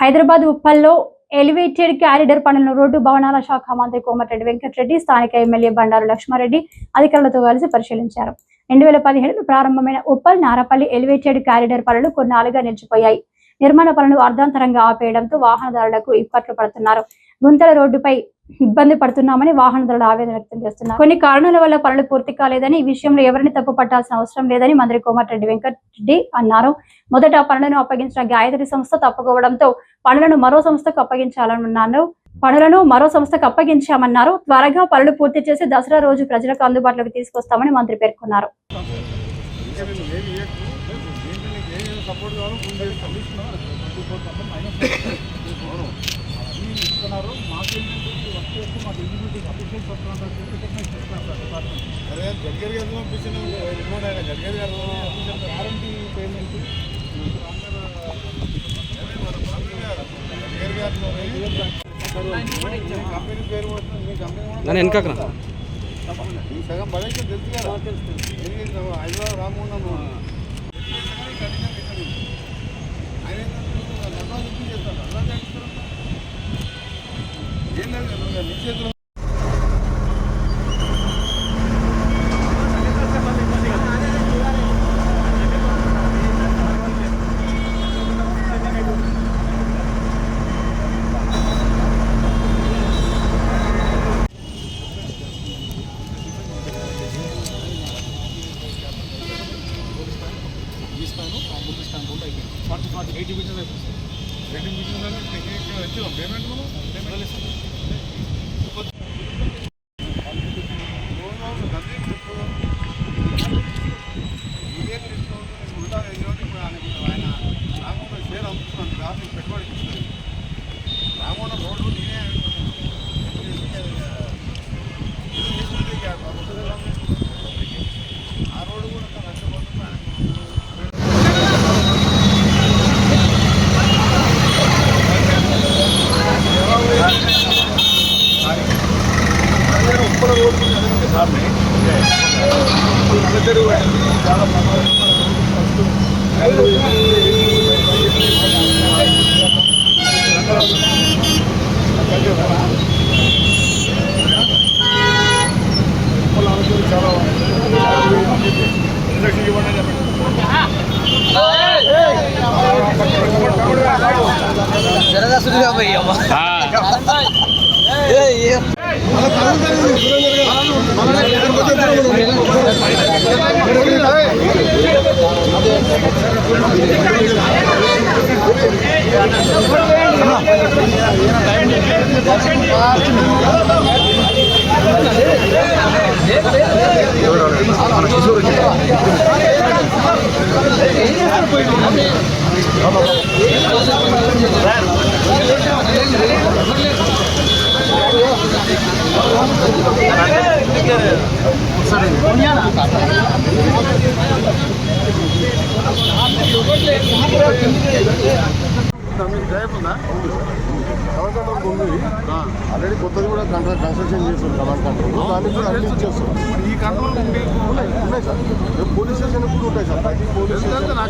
హైదరాబాద్ ఉప్పల్లో elevated corridor పనులను road భవనాల శాఖ మంత్రి కోమటిరెడ్డి వెంకటరెడ్డి స్థానిక ఎమ్మెల్యే బండారు లక్ష్మారెడ్డి అధికారులతో కలిసి పరిశీలించారు. రెండు వేల పదిహేడులో ప్రారంభమైన ఉప్పల్ నారపల్లి ఎలివేటెడ్ క్యారిడర్ పనులు కొన్నాళ్ళుగా నిలిచిపోయాయి. నిర్మాణ పనులు అర్ధాంతరంగా ఆపేయడంతో వాహనదారులకు ఇక్కట్లు పడుతున్నారు. గుంతల రోడ్డుపై ఇబ్బంది పడుతున్నామని వాహనదారులు ఆవేదన వ్యక్తం చేస్తున్నారు. కొన్ని కారణాల వల్ల పనులు పూర్తి కాలేదని ఈ విషయంలో ఎవరిని తప్పు పట్టాల్సిన అవసరం లేదని మంత్రి కోమటిరెడ్డి వెంకటరెడ్డి అన్నారు. మొదట ఆ పనులను అప్పగించిన గాయత్రి సంస్థ తప్పుకోవడంతో పనులను మరో సంస్థకు అప్పగించాలన్నారు పనులను మరో సంస్థకు అప్పగించామన్నారు. త్వరగా పనులు పూర్తి చేసి దసరా రోజు ప్రజలకు అందుబాటులోకి తీసుకొస్తామని మంత్రి పేర్కొన్నారు. సపోర్ట్ కావాలో ఫుల్ చేస్తాం. అవును. అవన్నీ ఇస్తున్నారు. మాకేంటంటే ఇప్పుడు వర్క్ చేస్తే మాకు ఎగ్జిక్యూటివ్ అఫీషియల్స్ వస్తున్నారు. టెక్నికల్ చేస్తున్నారు సార్ డిపార్ట్మెంట్. జడ్గర్ గారు పంపించిన రిమోట్ ఆయన జడ్గర్ గారు వారంటీ పేమెంట్ కంపెనీ పేరు. మీ కంపెనీ కూడా. ఈ సగం తెలుసు కదా ఎన్ని నువ్వు ఆయన ఏంటంటే అలా అలా ఏం లేదు నువ్వు నీ చేతిలో కాంపౌండ్ అయిపోయింది ఫార్టీ ఫార్టీ ఎయిటీ మీటర్స్ అయిపోతుంది రేటింగ్ బిజినెస్ టెక్నిక్ వచ్చిన పేమెంట్ పేమెంట్ ఇస్తాను రామోన రోడ్డు నేనే ఆ రోడ్డు కూడా నష్టపోతుంది ఉప్పల రోడ్డు సార్ని నల్లచెరువు చాలా చాలా ఇంజక్షన్ ఇవ్వండి అని చెప్పండి మీకు ఉంది ఆల్రెడీ కొత్తది కూడా కంట్రోల్ కన్స్ట్రక్షన్ చేస్తారు కమాండ్ కంట్రోల్ దానికి కూడా అన్ని ఇచ్చేస్తారు ఈ కంట్రోల్ ఉన్నాయి సార్ రేపు పోలీస్ స్టేషన్ కూడా ఉంటాయి సార్ పోలీస్ స్టేషన్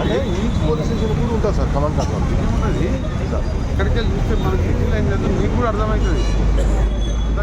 అంటే ఈ పోలీస్ స్టేషన్ కూడా ఉంటుంది సార్ కమాండ్ కంట్రోల్ ఇక్కడికి వెళ్ళి చూస్తే మనకి సిటీ లైన్ చేద్దాం మీకు కూడా అర్థమవుతుంది అంతా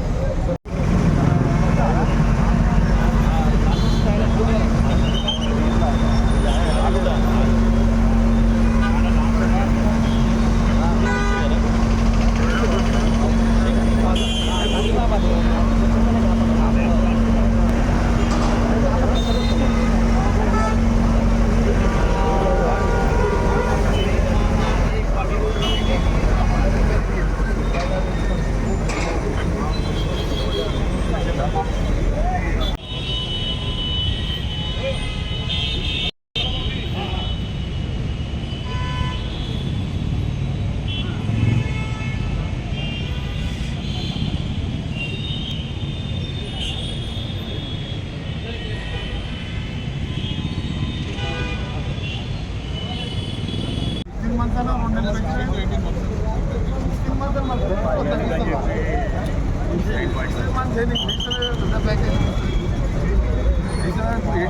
ఎయిట్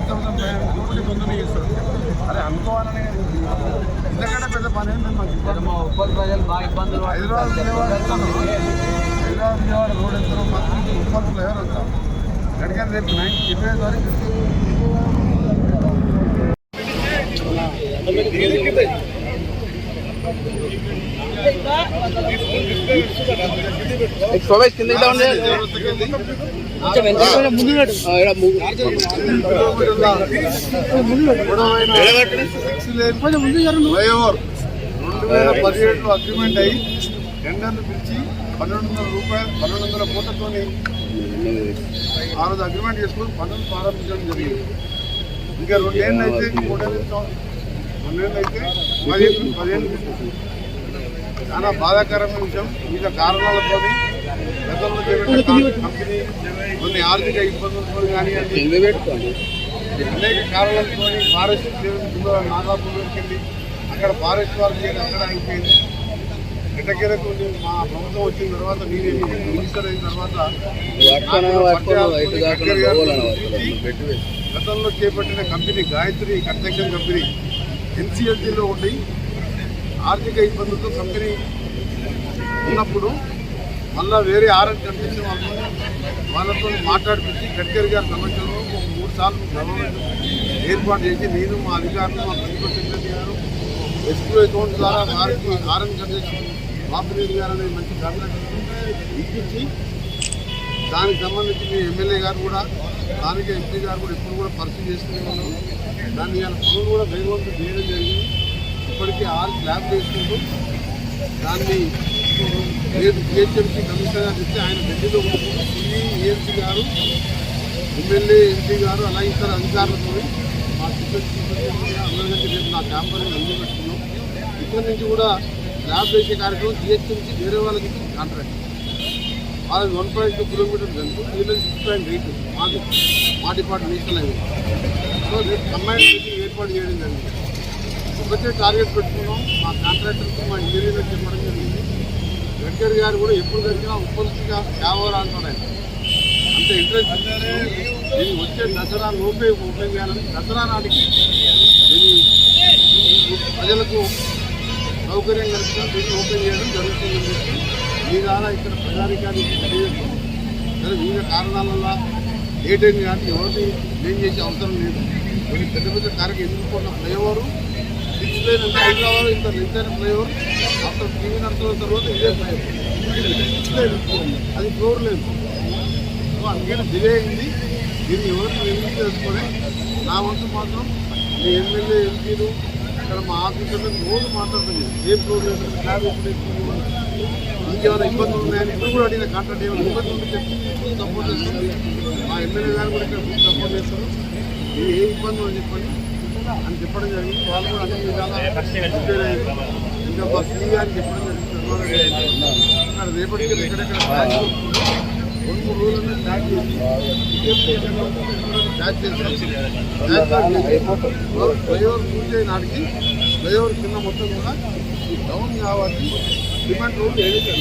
థౌసండ్ ఫైవ్ హండ్రెడ్ ఒకటి పొందుని చేస్తారు అరే అనుకోవాలని ఇంతకంటే పెద్ద పని ఏంటంటే మాకు హైదరాబాద్ విజయవాడ హైదరాబాద్ విజయవాడ రోడ్ ఎంతో మాకు ఉప్పల్ ఫ్లైఓవర్ వస్తాం ఎక్కడికైనా రేపు నైన్ ఇరవై వరకు సోమేష్ కింద ఉండే ఫ్లైఓవర్ రెండు వేల పదిహేడులో అగ్రిమెంట్ అయ్యి టెండర్లు పిలిచి పన్నెండు వందల రూపాయలు పన్నెండు వందల కోట్లతోని ఆ రోజు అగ్రిమెంట్ చేసుకొని పనులు ప్రారంభించడం జరిగింది ఇంకా రెండేళ్ళు అయితే మూడేళ్ళు రెండేళ్ళు అయితే పదిహేను పదిహేను చాలా బాధాకరమైన విషయం. వివిధ కారణాలతో గతంలో చేపట్టిన కంపెనీ కొన్ని ఆర్థిక ఇబ్బందులతో కానివ్వండి అనేక కారణాలతో ఫారెస్ట్ నాగాపూర్కి వెళ్ళి అక్కడ ఫారెస్ట్ వారు చేయడం అక్కడ అయిపోయింది. ఎట్టకేలకు నేను మా ప్రభుత్వం వచ్చిన తర్వాత నేనే మినిస్టర్ అయిన తర్వాత గతంలో చేపట్టిన కంపెనీ గాయత్రి కన్స్ట్రక్షన్ కంపెనీ ఎన్సిఎల్టీలో ఉండి ఆర్థిక ఇబ్బందులతో కంపెనీ ఉన్నప్పుడు మళ్ళీ వేరే ఆర్ఎన్ కనిపించిన వాళ్ళతో వాళ్ళతో మాట్లాడిపించి గడ్కరీ గారి సమస్యలో ఒక మూడు సార్లు గవర్నమెంట్ ఏర్పాటు చేసి నేను మా అధికారులు మా ప్రిన్సిపల్ సెక్రటరీ గారు ఎస్క్యూ అకౌంట్ ద్వారా వారికి ఆర్ఎన్ కన్స్ట్రక్షన్ బాపిరెడ్డి గారు అనే మంచి కాంట్రాక్ట్ ఇప్పించి దానికి సంబంధించి మీ ఎమ్మెల్యే గారు కూడా స్థానిక ఎంపీ గారు కూడా ఎప్పుడు కూడా పరిస్థితి చేస్తున్నాం దాన్ని ఇవాళ పనులు కూడా వేగవంతం చేయడం జరిగింది. ఇప్పటికీ ఆరు స్లాబ్ చేసుకుంటూ దాన్ని రేపు జిహెచ్ఎంసీ కమిషనర్ గారు ఇస్తే ఆయన ఢిల్లీలో ఉంటున్నారు గారు ఎమ్మెల్యే ఎంపీ గారు అలాగే ఇతర అధికారులతో మా అందరికంటే అందరికీ రేపు నా క్యాంపర్ ముందు పెట్టుకున్నాం. ఇక్కడ నుంచి కూడా ల్యాబ్ వేసే కార్యక్రమం జిహెచ్ఎంసీ వేరే వాళ్ళకి కాంట్రాక్ట్. వాళ్ళకి వన్ పాయింట్ టూ కిలోమీటర్స్ కనుక వీళ్ళకి సిక్స్ పాయింట్ ఎయిట్ మాది మా డిపార్ట్మెంట్ నేషనల్ హైవే. సో రేపు కంబైన్ మీటింగ్ ఏర్పాటు చేయడం జరిగింది. ఒకటే టార్గెట్ పెట్టుకున్నాం. మా కాంట్రాక్టర్కి మా ఇంజనీర్లకు చెప్పడం జరిగింది. గడ్కరీ గారు కూడా ఎప్పుడు కనుక ఉప్పల్సిగా సేవలు అంటారు అంత ఇంట్రెస్ట్ దీన్ని వచ్చే దసరా లోపే ఓపెన్ చేయాలని దసరా నాటికి దీన్ని ప్రజలకు సౌకర్యం కలిసిన దీన్ని ఓపెన్ చేయడం జరుగుతుందని చెప్పి మీ ద్వారా ఇక్కడ ప్రజాధికారికి తెలియదు సరే వివిధ కారణాల వల్ల లేట్ అయింది కానీ ఎవరిని ఏం చేసే అవసరం లేదు. కొన్ని పెద్ద పెద్ద కార్యక్రమం ఎదుర్కొన్న ఫ్లైఓవర్ సిక్స్ అంటే హైదరాబాద్ ఇంత లెంతైన ఫ్లైఓవర్ ఆఫ్టర్ టీవీ నడుతున్న తర్వాత ఇదే ఫ్లైఓవర్ అది ఫ్లోర్ లేదు. సో అందుకని డిలే అయింది. దీన్ని ఎవరిని రిలీజ్ చేసుకొని నా వంతు మాత్రం మీ ఎమ్మెల్యే ఎంపీలు ఇక్కడ మా ఆఫీసర్లకు రోజు మాట్లాడుతుంది ఏ ఫ్లోర్ లేదు క్యాబ్ ఎప్పుడు ఇంకేమైనా ఇబ్బందులు ఉన్నాయని ఇప్పుడు కూడా అడిగిన కాంట్రాక్ట్ ఏమైనా ఇబ్బంది ఉంటే సపోర్ట్ చేస్తుంది మా ఎమ్మెల్యే గారు కూడా ఇక్కడ సపోర్ట్ చేస్తారు. ఏ ఇబ్బందులు అని చెప్పండి. అని చెప్పడం జరిగింది. వాళ్ళు కూడా అన్ని విధాలా ఇంకా మా సీ గారికి చెప్పడం జరిగింది. ఇక్కడ రేపటికి ఎక్కడెక్కడ. రెండు మూడు రోజులనే స్టాక్ చేసి ఫ్లైఓవర్ పూర్తి నాటికి ఫ్లైఓవర్ కింద మొత్తం కూడా డౌన్ కావాలి డిమాండ్ రోడ్లు ఏదైతే